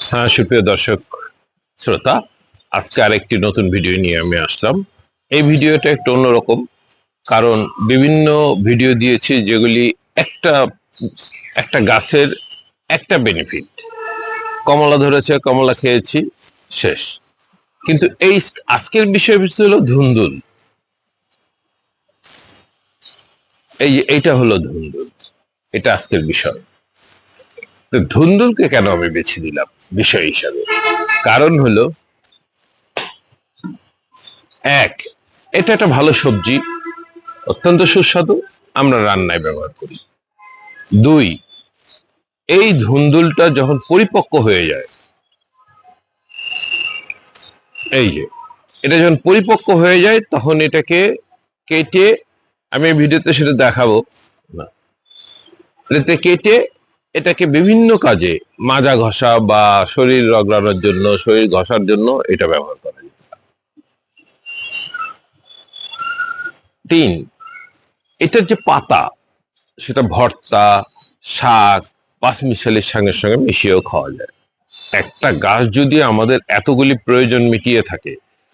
হ্যাঁ সুপ্রিয় দর্শক, শ্রোতা, আজকে আরেকটি নতুন ভিডিও নিয়ে আমি আসলাম। এই ভিডিওটা একটু অন্যরকম, কারণ বিভিন্ন ভিডিও দিয়েছি যেগুলি একটা একটা গাছের একটা বেনিফিট কমলা ধরেছে, কমলা খেয়েছি, শেষ। কিন্তু এই আজকের বিষয়বস্তু হলো ধুন্দুল। এই এইটা হলো ধুন্দুল। এটা আজকের বিষয়। তো ধুন্দুলকে কেন আমি বেছে দিলাম বিষয় হিসাবে। কারণ হলো, এক, এটা একটা ভালো সবজি, অত্যন্ত সুস্বাদু, আমরা রান্নায় ব্যবহার করি। দুই, এই ধুন্দুলটা যখন পরিপক্ক হয়ে যায়, এই যে, এটা যখন পরিপক্ক হয়ে যায়, তখন এটাকে কেটে, আমি ভিডিওতে সেটা দেখাবো, না। এটাতে কেটে এটাকে বিভিন্ন কাজে, মাজা ঘষা বা শরীর রগড়ানোর জন্য, শরীর ঘষার জন্য এটা ব্যবহার করা যেতে পারে। তিন, এটার যে পাতা, সেটা ভর্তা, শাক পাঁচমিশালির সঙ্গে সঙ্গে মিশিয়েও খাওয়া যায়। একটা গাছ যদি আমাদের এতগুলি প্রয়োজন মিটিয়ে থাকে,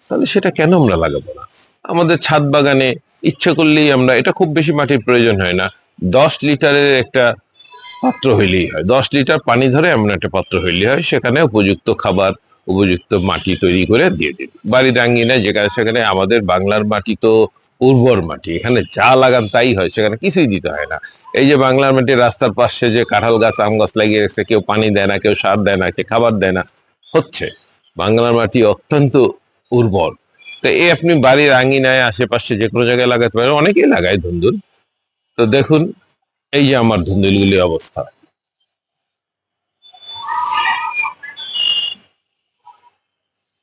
তাহলে সেটা কেন আমরা লাগাবো না? আমাদের ছাদ বাগানে ইচ্ছে করলেই আমরা, এটা খুব বেশি মাটির প্রয়োজন হয় না। দশ লিটারের একটা পাত্র হইলেই হয়। দশ লিটার পানি ধরে এমন একটা পাত্র হইলেই হয়, সেখানে উপযুক্ত খাবার, উপযুক্ত মাটি তৈরি করে দিয়ে দিন বাড়ির আঙ্গিনায় যেখানে সেখানে আমাদের বাংলার মাটি তো উর্বর মাটি, এখানে যা লাগান তাই হয়, সেখানে কিছুই দিতে হয় না। এই যে বাংলার মাটি রাস্তার পাশে যে কাঁঠাল গাছ, আম গাছ লাগিয়ে রেখেছে, কেউ পানি দেয় না, কেউ সার দেয় না, কেউ খাবার দেয় না, হচ্ছে। বাংলার মাটি অত্যন্ত উর্বর। তো এই আপনি বাড়ির আঙ্গিনায়, আশেপাশে যে কোনো জায়গায় লাগাতে পারেন, অনেকেই লাগায় ধুন্দুল। তো দেখুন এই যে আমার ধুন্দুলগুলি অবস্থা।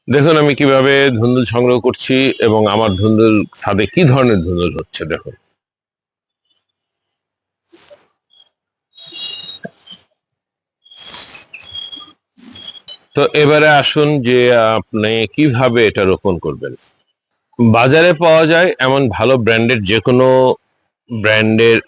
দেখুন আমি কীভাবে ধুন্দুল সংগ্রহ করছি এবং আমার ধুন্দুল ছাদে কি ধরনের ধুন্দুল হচ্ছে দেখুন। তো এবারে আসুন যে আপনি কীভাবে এটা রোপণ করবেন। বাজারে পাওয়া যায় এমন ভালো ব্র্যান্ডের যে কোনো ব্র্যান্ডের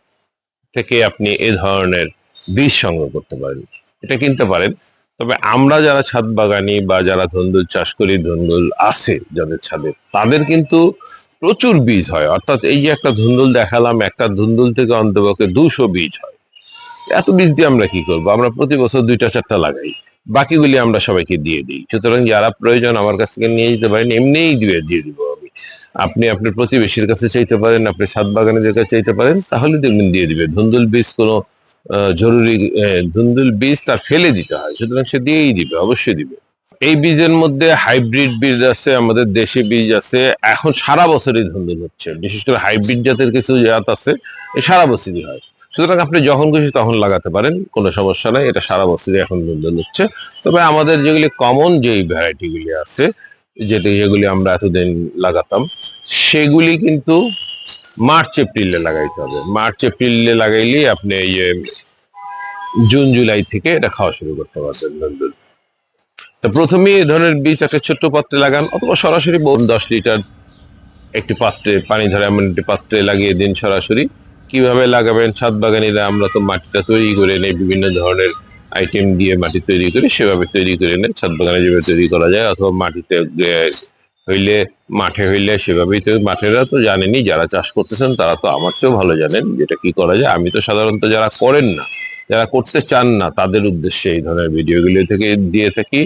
থেকে আপনি এ ধরনের বীজ সংগ্রহ করতে পারেন। এটা কিনতে পারেন। তবে আমরা যারা ছাদ বাগানি বা যারা ধুন্দুল চাষ করি, ধুন্দুল আছে যাদের ছাদে, তাদের কিন্তু প্রচুর বীজ হয়। অর্থাৎ এই যে একটা ধুন্দুল দেখালাম, একটা ধুন্দুল থেকে অন্তপক্ষে দুশো বীজ হয়। এত বীজ দিয়ে আমরা কি করব? আমরা প্রতি বছর দুইটা, চারটা লাগাই। বাকিগুলি আমরা সবাইকে দিয়ে দিই। সুতরাং যারা প্রয়োজন আমার কাছ থেকে নিয়ে যেতে পারেন, এমনিই দিয়ে দিয়ে দিব। আপনি আপনার প্রতিবেশীর কাছে চাইতে পারেন আপনি ছাদ বাগানের কাছে চাইতে পারেন, তাহলে দেখবেন দিয়ে দিবে ধুন্দুল বীজ কোনো জরুরি ধুন্দুল বীজ তার ফেলে দিতে হয়, সুতরাং সে দিয়েই দিবে, অবশ্যই দিবে। এই বীজের মধ্যে হাইব্রিড বীজ আছে, আমাদের দেশি বীজ আছে, এখন সারা বছরই ধুন্দুল হচ্ছে। বিশেষ করে হাইব্রিড জাতের কিছু জাত আছে সারা বছরই হয়। সুতরাং আপনি যখন খুশি তখন লাগাতে পারেন, কোনো সমস্যা নাই, এটা সারা বছরই এখন ধুন্দুল হচ্ছে। তবে আমাদের যেগুলি কমন যেই ভ্যারাইটিগুলি আছে যেটি যেগুলি আমরা এতদিন লাগাতাম, সেগুলি কিন্তু মার্চ, এপ্রিলে লাগাইতে হবে। মার্চ, এপ্রিলে লাগাইলে আপনি এই যে জুন, জুলাই থেকে এটা খাওয়া শুরু করতে পারবেন ধুন্দুল তো প্রথমে এই ধরনের বীজ একটা ছোট্ট পাত্রে লাগান, অথবা সরাসরি দশ লিটার একটি পাত্রে, পানি ধরে এমন একটি পাত্রে লাগিয়ে দিন সরাসরি। কীভাবে লাগাবেন? ছাদ বাগানিরা আমরা তো মাটিটা তৈরি করে নেই, বিভিন্ন ধরনের আইটেম দিয়ে মাটি তৈরি করে সেভাবে তৈরি করে নেই ছাদ বাগানে যেভাবে তৈরি করা যায় অথবা মাটিতে হইলে, মাঠে হইলে সেভাবেই তো মাঠেরা তো জানেনই যারা চাষ করতেছেন তারা তো আমার চেয়েও ভালো জানেন যেটা কি করা যায়। আমি তো সাধারণত যারা করেন না, যারা করতে চান না, তাদের উদ্দেশ্যে এই ধরনের ভিডিওগুলো থেকে দিয়ে থাকি।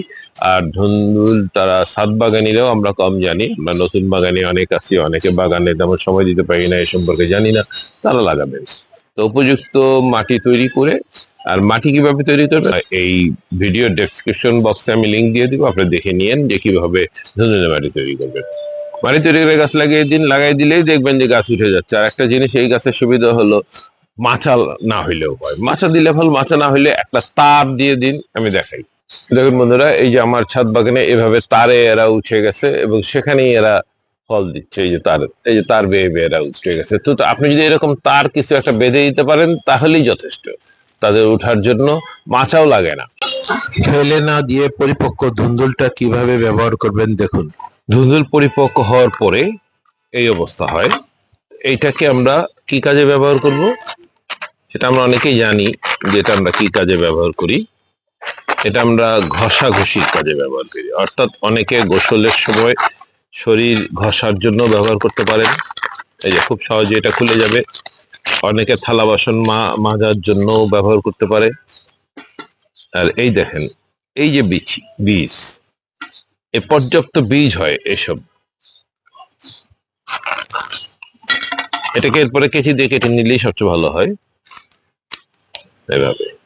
আর ধুন্দুল তারা সাত বাগানিরাও আমরা কম জানি। আমরা নতুন বাগানে অনেক আছি, অনেকে বাগানে তেমন সময় দিতে পারি না, এ সম্পর্কে জানি না, তারা লাগাবেন। তো উপযুক্ত মাটি তৈরি করে, আর মাটি কীভাবে তৈরি করবে? এই ভিডিও ডেসক্রিপশন বক্সে আমি লিঙ্ক দিয়ে দিব, আপনি দেখে নিয়েন যে কীভাবে ধুন্দুলের মাটি তৈরি করবেন। মাটি তৈরি করে গাছ লাগিয়ে দিন, লাগাই দিলেই দেখবেন যে গাছ উঠে যাচ্ছে। আর একটা জিনিস, এই গাছের সুবিধা হলো মাচা না হইলেও হয়। মাচা দিলে ভালো মাচা না হইলে একটা তার দিয়ে দিন, আমি দেখাই। দেখুন বন্ধুরা, এই যে আমার ছাদ বাগানে এভাবে তারে এরা উঠে গেছে এবং সেখানেই এরা ফল দিচ্ছে এই যে তার এই যে তার বেয়ে বেয়ে এরা উঠে গেছে। তো আপনি যদি এরকম তার কিছু একটা বেঁধে দিতে পারেন তাহলেই যথেষ্ট। তাদের ওঠার জন্য মাচাও লাগে না। ফেলে না দিয়ে পরিপক্ক ধুন্দুলটা কীভাবে ব্যবহার করবেন দেখুন। ধুন্দুল পরিপক্ক হওয়ার পরে এই অবস্থা হয়। এইটাকে আমরা কি কাজে ব্যবহার করব? সেটা আমরা অনেকেই জানি যেটা আমরা কি কাজে ব্যবহার করি। এটা আমরা ঘষাঘষির কাজে ব্যবহার করি। অর্থাৎ অনেকে গোসলের সময় শরীর ঘষার জন্য ব্যবহার করতে পারেন। এই যে খুব সহজে এটা খুলে যাবে। অনেকে থালা বাসন মা, মাজার জন্য ব্যবহার করতে পারে। আর এই দেখেন, এই যে বীজ বীজ, এ পর্যাপ্ত বীজ হয় এসব। এটাকে এরপরে কেচি দিয়ে কেটে নিলেই সবচেয়ে ভালো হয়। এভাবে।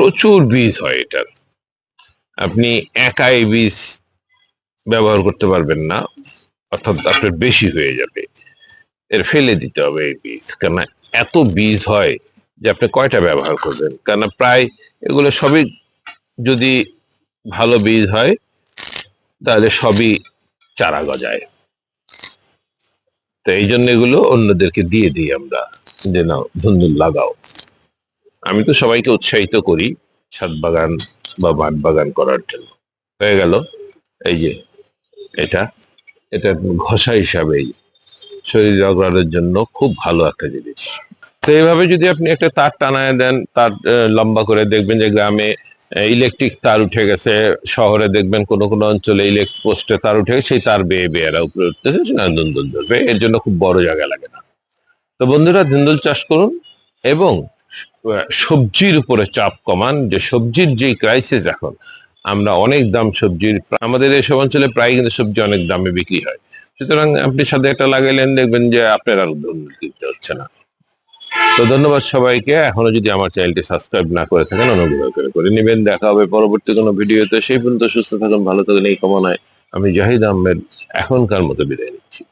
প্রচুর বীজ হয় এটার। আপনি একাই বীজ ব্যবহার করতে পারবেন না, অর্থাৎ আপনার বেশি হয়ে যাবে। এর ফেলে দিতে হবে এই বীজ কেন এত বীজ হয় যে আপনি কয়টা ব্যবহার করবেন? কেন প্রায় এগুলো সবই যদি ভালো বীজ হয়, তাহলে সবই চারা গজায়। তো এই জন্য এগুলো অন্যদেরকে দিয়ে দিই আমরা। যে নাও, ধুন্দুল লাগাও। আমি তো সবাইকে উৎসাহিত করি ছাদ বাগান বা মাঠ বাগান করার জন্য। হয়ে গেল, এই যে এটা এটা ঘষা হিসাবেই শরীর রগড়ানোর জন্য খুব ভালো একটা জিনিস। তো এইভাবে যদি আপনি একটা তার টানায় দেন, তার লম্বা করে দেখবেন যে গ্রামে ইলেকট্রিক তার উঠে গেছে, শহরে দেখবেন কোনো কোনো অঞ্চলে ইলেকট্রিক পোস্টে তার উঠে গেছে, সেই তার বেয়ে বেয়েরা উপরে উঠতেছে ধরবে, এর জন্য খুব বড় জায়গা লাগে না। তো বন্ধুরা দুন্দুল চাষ করুন এবং সবজির উপরে চাপ কমান যে সবজির যে ক্রাইসিস এখন, আমরা অনেক দাম সবজির, আমাদের এসব অঞ্চলে প্রায় কিন্তু সবজি অনেক দামে বিক্রি হয়। সুতরাং আপনি সাথে একটা লাগাইলেন, দেখবেন যে আপনার আর কিনতে হচ্ছে না। তো ধন্যবাদ সবাইকে। এখনও যদি আমার চ্যানেলটি সাবস্ক্রাইব না করে থাকেন, অনুগ্রহ করে করে নেবেন। দেখা হবে পরবর্তী কোনো ভিডিওতে। সেই পর্যন্ত সুস্থ থাকুন, ভালো থাকুন, এই কামনায় আমি জাহিদ আহমেদ, এখনকার মতো বিদায় নিচ্ছি।